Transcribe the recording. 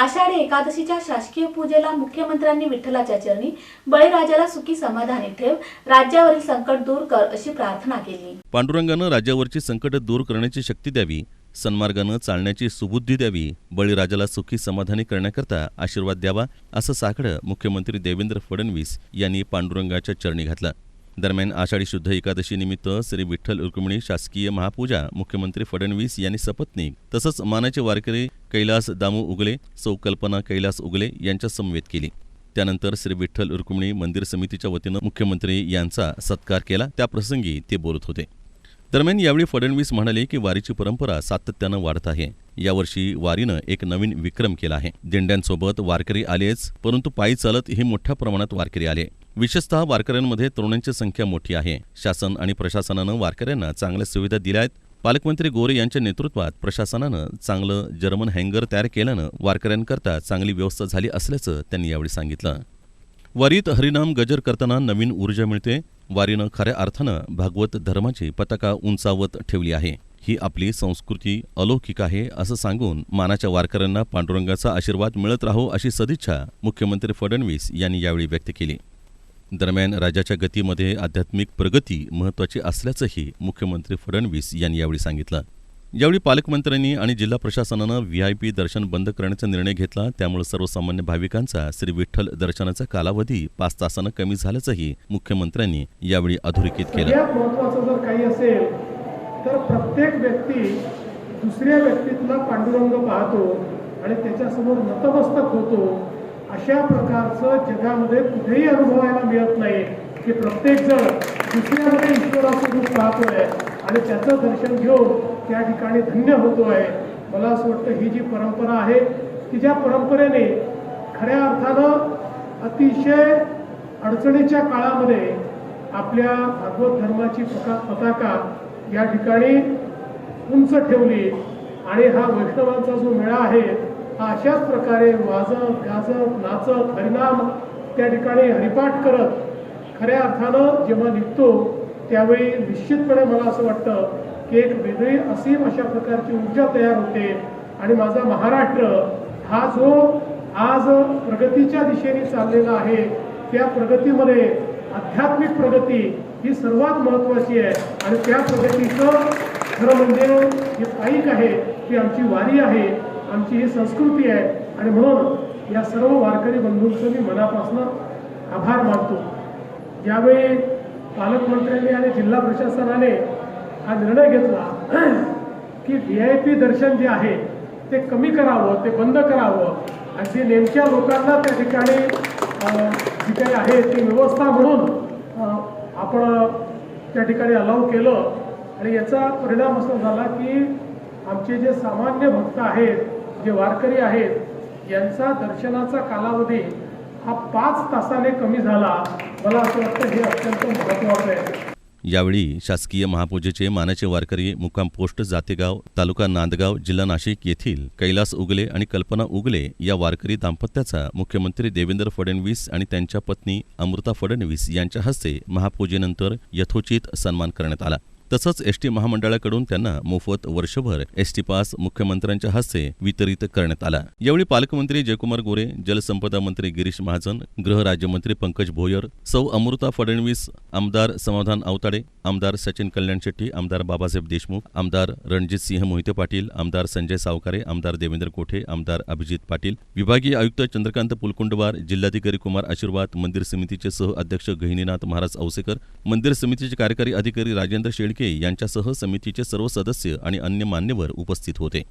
आषाढी एकादशीच्या शासकीय पूजेला मुख्यमंत्र्यांनी विठ्ठलाच्या चरणी बळीराजाला सुखी समाधानी ठेव राज्यावरील संकट दूर कर अशी प्रार्थना केली. पांडुरंगानं राज्यावरची संकट दूर करण्याची शक्ती द्यावी सन्मार्गानं चालण्याची सुबुद्धी द्यावी बळीराजाला सुखी समाधानी करण्याकरता आशीर्वाद द्यावा असं साकडं मुख्यमंत्री देवेंद्र फडणवीस यांनी पांडुरंगाच्या चरणी घातलं. दरम्यान आषाढी शुद्ध एकादशीनिमित्त श्री विठ्ठल रुक्मिणी शासकीय महापूजा मुख्यमंत्री फडणवीस यांनी सपत्नीक तसंच मानाचे वारकरी कैलास दामू उगले सौ कल्पना कैलास उगले यांच्या समवेत केली. त्यानंतर श्री विठ्ठल रुक्मिणी मंदिर समितीच्या वतीनं मुख्यमंत्री यांचा सत्कार केला. त्याप्रसंगी ते बोलत होते. दरम्यान यावेळी फडणवीस म्हणाले की वारीची परंपरा सातत्यानं वाढत आहे. यावर्षी वारीनं एक नवीन विक्रम केला आहे. दिंड्यांसोबत वारकरी आलेच परंतु पायी चालत ही मोठ्या प्रमाणात वारकरी आले. विशेषतः वारकऱ्यांमध्ये तरुणांची संख्या मोठी आहे. शासन आणि प्रशासनानं वारकऱ्यांना चांगल्या सुविधा दिल्या आहेत. पालकमंत्री गोरे यांच्या नेतृत्वात प्रशासनानं चांगलं जर्मन हँगर तयार केल्यानं वारकऱ्यांकरता चांगली व्यवस्था झाली असल्याचं त्यांनी यावेळी सांगितलं. वारीत हरिनाम गजर करताना नवीन ऊर्जा मिळते. वारीनं खऱ्या अर्थानं भागवत धर्माची पताका उंचावत ठेवली आहे. ही आपली संस्कृती अलौकिक आहे असं सांगून मानाच्या वारकऱ्यांना पांडुरंगाचा आशीर्वाद मिळत राहो अशी सदिच्छा मुख्यमंत्री फडणवीस यांनी यावेळी व्यक्त केली. दरम्यान राज्याच्या गतीमध्ये आध्यात्मिक प्रगती महत्त्वाची असल्याचंही मुख्यमंत्री फडणवीस यांनी यावेळी सांगितलं. यावेळी पालकमंत्र्यांनी आणि जिल्हा प्रशासनानं व्ही आय पी दर्शन बंद करण्याचा निर्णय घेतला. त्यामुळे सर्वसामान्य भाविकांचा श्री विठ्ठल दर्शनाचा कालावधी पाच तासानं कमी झाल्याचंही मुख्यमंत्र्यांनी यावेळी अधोरेखित केलं. महत्वाचं जर काही असेल तर प्रत्येक व्यक्ती दुसऱ्या व्यक्तीतला पांडुरंग पाहतो आणि त्याच्यासमोर नतमस्तक होतो. अशा प्रकारचं जगामध्ये कुठेही अनुभवायला मिळत नाही की प्रत्येक जण दुसऱ्यामध्ये ईश्वराचं रूप पाहतोय आणि त्याचं दर्शन घेऊन त्या ठिकाणी धन्य होतोय. मला असं वाटतं ही जी परंपरा आहे की ज्या परंपरेने खऱ्या अर्थानं अतिशय अडचणीच्या काळामध्ये आपल्या भागवत धर्माची पका पताका या ठिकाणी उंच ठेवली आणि हा वैष्णवांचा जो मेळा आहे अशाच प्रकारे वाजत गाजत नाचत हरिनाम त्या ठिकाणी हरिपाठ करत खऱ्या अर्थानं जेव्हा निघतो त्यावेळी निश्चितपणे मला असं वाटतं की एक वेगळी असीम अशा प्रकारची ऊर्जा तयार होते. आणि माझा महाराष्ट्र हा जो आज प्रगतीच्या दिशेने चाललेला आहे त्या प्रगतीमध्ये आध्यात्मिक प्रगती ही सर्वात महत्त्वाची आहे. आणि त्या प्रगतीचं खरं म्हणजे हे पाईक आहे ही आमची वारी आहे. आमची ही संस्कृती आहे. आणि म्हणून या सर्व वारकरी बंधूंचं मी मनापासून आभार मानतो. ज्यावेळी पालकमंत्र्यांनी आणि जिल्हा प्रशासनाने हा निर्णय घेतला की व्ही आय पी दर्शन जे आहे ते कमी करावं ते बंद करावं. आणि जे नेमक्या लोकांना त्या ठिकाणी जी काही आहे ती व्यवस्था म्हणून आपण त्या ठिकाणी अलाव केलं. आणि याचा परिणाम असा झाला की आमचे जे सामान्य भक्त आहेत जे वारकरी आहेत यांचा दर्शनाचा कालावधी हा पाच तासाने कमी झाला. मला असं वाटतं हे अत्यंत महत्त्वाचं आहे. यावेळी शासकीय महापूजेचे मानाचे वारकरी मुक्काम पोस्ट जातेगाव तालुका नांदगाव जिल्हा नाशिक येथील कैलास उगले आणि कल्पना उगले या वारकरी दाम्पत्याचा मुख्यमंत्री देवेंद्र फडणवीस आणि त्यांच्या पत्नी अमृता फडणवीस यांच्या हस्ते महापूजेनंतर यथोचित सन्मान करण्यात आला. तसंच एसटी महामंडळाकडून त्यांना मोफत वर्षभर एसटी पास मुख्यमंत्र्यांच्या हस्ते वितरित करण्यात आला. यावेळी पालकमंत्री जयकुमार गोरे जलसंपदा मंत्री गिरीश महाजन गृहराज्यमंत्री पंकज भोयर सौ अमृता फडणवीस आमदार समाधान अवताडे आमदार सचिन कल्याण शेट्टी आमदार बाबासाहेब देशमुख आमदार रणजितसिंह मोहिते पाटील आमदार संजय सावकारे आमदार देवेंद्र कोठे आमदार अभिजित पाटील विभागीय आयुक्त चंद्रकांत पुलकुंडवार जिल्हाधिकारी कुमार आशीर्वाद मंदिर समितीचे सह अध्यक्ष गहिनीनाथ महाराज औसेकर मंदिर समितीचे कार्यकारी अधिकारी राजेंद्र शेळके यांच्यासह समितीचे सर्व सदस्य आणि अन्य मान्यवर उपस्थित होते.